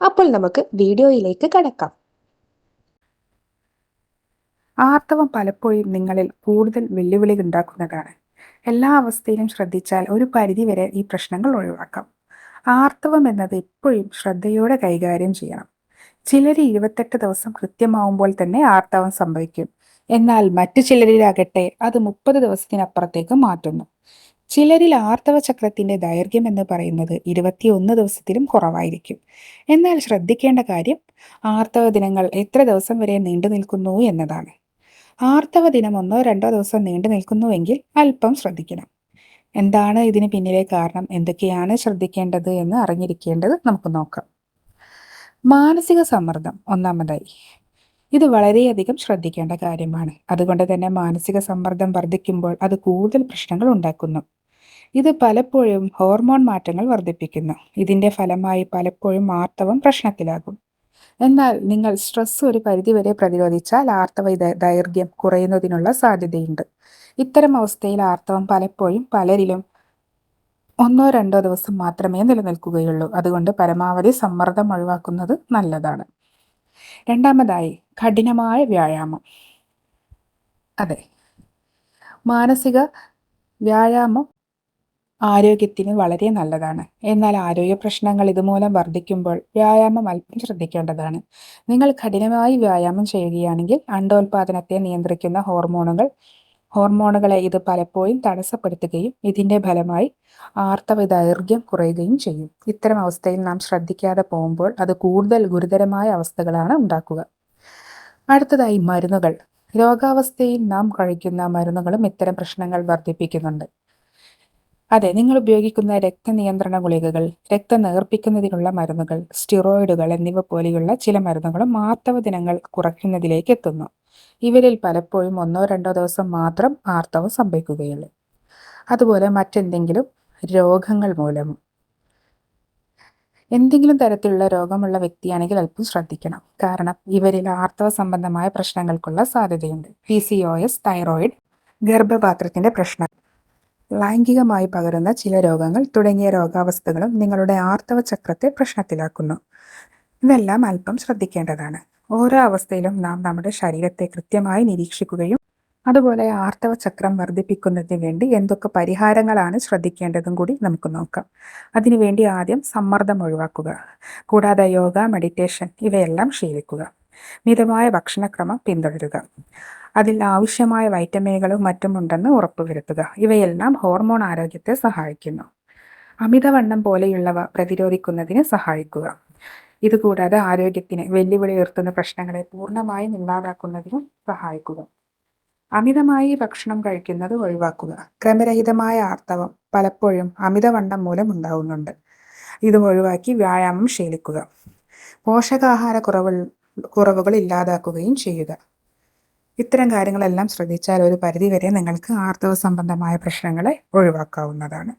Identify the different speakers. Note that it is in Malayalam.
Speaker 1: അപ്പോൾ നമുക്ക് വീഡിയോയിലേക്ക് കടക്കാം.
Speaker 2: ആർത്തവം പലപ്പോഴും നിങ്ങളിൽ കൂടുതൽ വെല്ലുവിളി ഉണ്ടാക്കുന്നതാണ്. എല്ലാ അവസ്ഥയിലും ശ്രദ്ധിച്ചാൽ ഒരു പരിധിവരെ ഈ പ്രശ്നങ്ങൾ ഒഴിവാക്കാം. ആർത്തവം എന്നത് എപ്പോഴും ശ്രദ്ധയോടെ കൈകാര്യം ചെയ്യണം. ചിലർ ഇരുപത്തെട്ട് ദിവസം കൃത്യമാവുമ്പോൾ തന്നെ ആർത്തവം സംഭവിക്കും. എന്നാൽ മറ്റു ചിലരിലാകട്ടെ അത് മുപ്പത് ദിവസത്തിനപ്പുറത്തേക്ക് മാറ്റുന്നു. ചിലരിൽ ആർത്തവ ചക്രത്തിന്റെ ദൈർഘ്യം എന്ന് പറയുന്നത് ഇരുപത്തിയൊന്ന് ദിവസത്തിലും കുറവായിരിക്കും. എന്നാൽ ശ്രദ്ധിക്കേണ്ട കാര്യം ആർത്തവ ദിനങ്ങൾ എത്ര ദിവസം വരെ നീണ്ടു നിൽക്കുന്നു എന്നതാണ്. ആർത്തവ ദിനം ഒന്നോ രണ്ടോ ദിവസം നീണ്ടു നിൽക്കുന്നുവെങ്കിൽ അല്പം ശ്രദ്ധിക്കണം. എന്താണ് ഇതിന് പിന്നിലെ കാരണം? എന്തൊക്കെയാണ് ശ്രദ്ധിക്കേണ്ടത് എന്ന് അറിഞ്ഞിരിക്കേണ്ടത് നമുക്ക് നോക്കാം. മാനസിക സമ്മർദ്ദം ഒന്നാമതായി. ഇത് വളരെയധികം ശ്രദ്ധിക്കേണ്ട കാര്യമാണ്. അതുകൊണ്ട് തന്നെ മാനസിക സമ്മർദ്ദം വർദ്ധിക്കുമ്പോൾ അത് കൂടുതൽ പ്രശ്നങ്ങൾ ഉണ്ടാക്കുന്നു. ഇത് പലപ്പോഴും ഹോർമോൺ മാറ്റങ്ങൾ വർദ്ധിപ്പിക്കുന്നു. ഇതിന്റെ ഫലമായി പലപ്പോഴും ആർത്തവം പ്രശ്നത്തിലാകും. എന്നാൽ നിങ്ങൾ സ്ട്രെസ് ഒരു പരിധിവരെ പ്രതിരോധിച്ചാൽ ആർത്തവ ദൈർഘ്യം കുറയുന്നതിനുള്ള സാധ്യതയുണ്ട്. ഇത്തരം അവസ്ഥയിൽ ആർത്തവം പലപ്പോഴും പലരിലും ഒന്നോ രണ്ടോ ദിവസം മാത്രമേ നിലനിൽക്കുകയുള്ളൂ. അതുകൊണ്ട് പരമാവധി സമ്മർദ്ദം ഒഴിവാക്കുന്നത് നല്ലതാണ്. രണ്ടാമതായി കഠിനമായ വ്യായാമം. അതെ. മാനസിക വ്യായാമം ആരോഗ്യത്തിന് വളരെ നല്ലതാണ്. എന്നാൽ ആരോഗ്യ പ്രശ്നങ്ങൾ ഇതുമൂലം വർദ്ധിക്കുമ്പോൾ വ്യായാമം അല്പം ശ്രദ്ധിക്കേണ്ടതാണ്. നിങ്ങൾ കഠിനമായി വ്യായാമം ചെയ്യുകയാണെങ്കിൽ അണ്ടോൽപാദനത്തെ നിയന്ത്രിക്കുന്ന ഹോർമോണുകൾ ഹോർമോണുകളെ ഇത് പലപ്പോഴും തടസ്സപ്പെടുത്തുകയും ഇതിന്റെ ഫലമായി ആർത്തവ ദൈർഘ്യം കുറയുകയും ചെയ്യും. ഇത്തരം അവസ്ഥയിൽ നാം ശ്രദ്ധിക്കാതെ പോകുമ്പോൾ അത് കൂടുതൽ ഗുരുതരമായ അവസ്ഥകളാണ് ഉണ്ടാക്കുക. അടുത്തതായി മരുന്നുകൾ. രോഗാവസ്ഥയിൽ നാം കഴിക്കുന്ന മരുന്നുകളും ഇത്തരം പ്രശ്നങ്ങൾ വർദ്ധിപ്പിക്കുന്നുണ്ട്. അതെ നിങ്ങൾ ഉപയോഗിക്കുന്ന രക്തനിയന്ത്രണ ഗുളികകൾ രക്തം നേർപ്പിക്കുന്നതിനുള്ള മരുന്നുകൾ സ്റ്റിറോയിഡുകൾ എന്നിവ പോലെയുള്ള ചില മരുന്നുകളും ആർത്തവ ദിനങ്ങൾ കുറയ്ക്കുന്നതിലേക്ക് എത്തുന്നു. ഇവരിൽ പലപ്പോഴും ഒന്നോ രണ്ടോ ദിവസം മാത്രം ആർത്തവം സംഭവിക്കുകയുള്ളൂ. അതുപോലെ മറ്റെന്തെങ്കിലും രോഗങ്ങൾ മൂലം. എന്തെങ്കിലും തരത്തിലുള്ള രോഗമുള്ള വ്യക്തിയാണെങ്കിൽ അല്പം ശ്രദ്ധിക്കണം. കാരണം ഇവരിൽ ആർത്തവ സംബന്ധമായ പ്രശ്നങ്ങൾക്കുള്ള സാധ്യതയുണ്ട്. P C O S thyroid ഗർഭപാത്രത്തിന്റെ പ്രശ്നം. ലൈംഗികമായി പകരുന്ന ചില രോഗങ്ങൾ തുടങ്ങിയ രോഗാവസ്ഥകളും നിങ്ങളുടെ ആർത്തവ ചക്രത്തെ പ്രശ്നത്തിലാക്കുന്നു. ഇതെല്ലാം അല്പം ശ്രദ്ധിക്കേണ്ടതാണ്. ഓരോ അവസ്ഥയിലും നാം നമ്മുടെ ശരീരത്തെ കൃത്യമായി നിരീക്ഷിക്കുകയും അതുപോലെ ആർത്തവ ചക്രം വർദ്ധിപ്പിക്കുന്നതിന് വേണ്ടി എന്തൊക്കെ പരിഹാരങ്ങളാണ് ശ്രദ്ധിക്കേണ്ടതും കൂടി നമുക്ക് നോക്കാം. അതിനുവേണ്ടി ആദ്യം സമ്മർദ്ദം ഒഴിവാക്കുക. കൂടാതെ യോഗ മെഡിറ്റേഷൻ ഇവയെല്ലാം ശീലിക്കുക. മിതമായ ഭക്ഷണക്രമം പിന്തുടരുക. അതിൽ ആവശ്യമായ വൈറ്റമിനുകളും മറ്റും ഉണ്ടെന്ന് ഉറപ്പുവരുത്തുക. ഇവയെല്ലാം ഹോർമോൺ ആരോഗ്യത്തെ സഹായിക്കുന്നു. അമിതവണ്ണം പോലെയുള്ളവ പ്രതിരോധിക്കുന്നതിന് സഹായിക്കുക. ഇതുകൂടാതെ ആരോഗ്യത്തിന് വെല്ലുവിളി ഉയർത്തുന്ന പ്രശ്നങ്ങളെ പൂർണമായും ഇല്ലാതാക്കുന്നതിനും സഹായിക്കുക. അമിതമായി ഭക്ഷണം കഴിക്കുന്നത് ഒഴിവാക്കുക. ക്രമരഹിതമായ ആർത്തവം പലപ്പോഴും അമിതവണ്ണം മൂലം ഉണ്ടാകുന്നുണ്ട് ഇത് ഒഴിവാക്കി വ്യായാമം ശീലിക്കുക. പോഷകാഹാര കുറവ് കുറവുകൾ ഇല്ലാതാക്കുകയും ചെയ്യുക. ഇത്തരം കാര്യങ്ങളെല്ലാം ശ്രദ്ധിച്ചാൽ ഒരു പരിധിവരെ നിങ്ങൾക്ക് ആർത്തവ സംബന്ധമായ പ്രശ്നങ്ങളെ ഒഴിവാക്കാവുന്നതാണ്.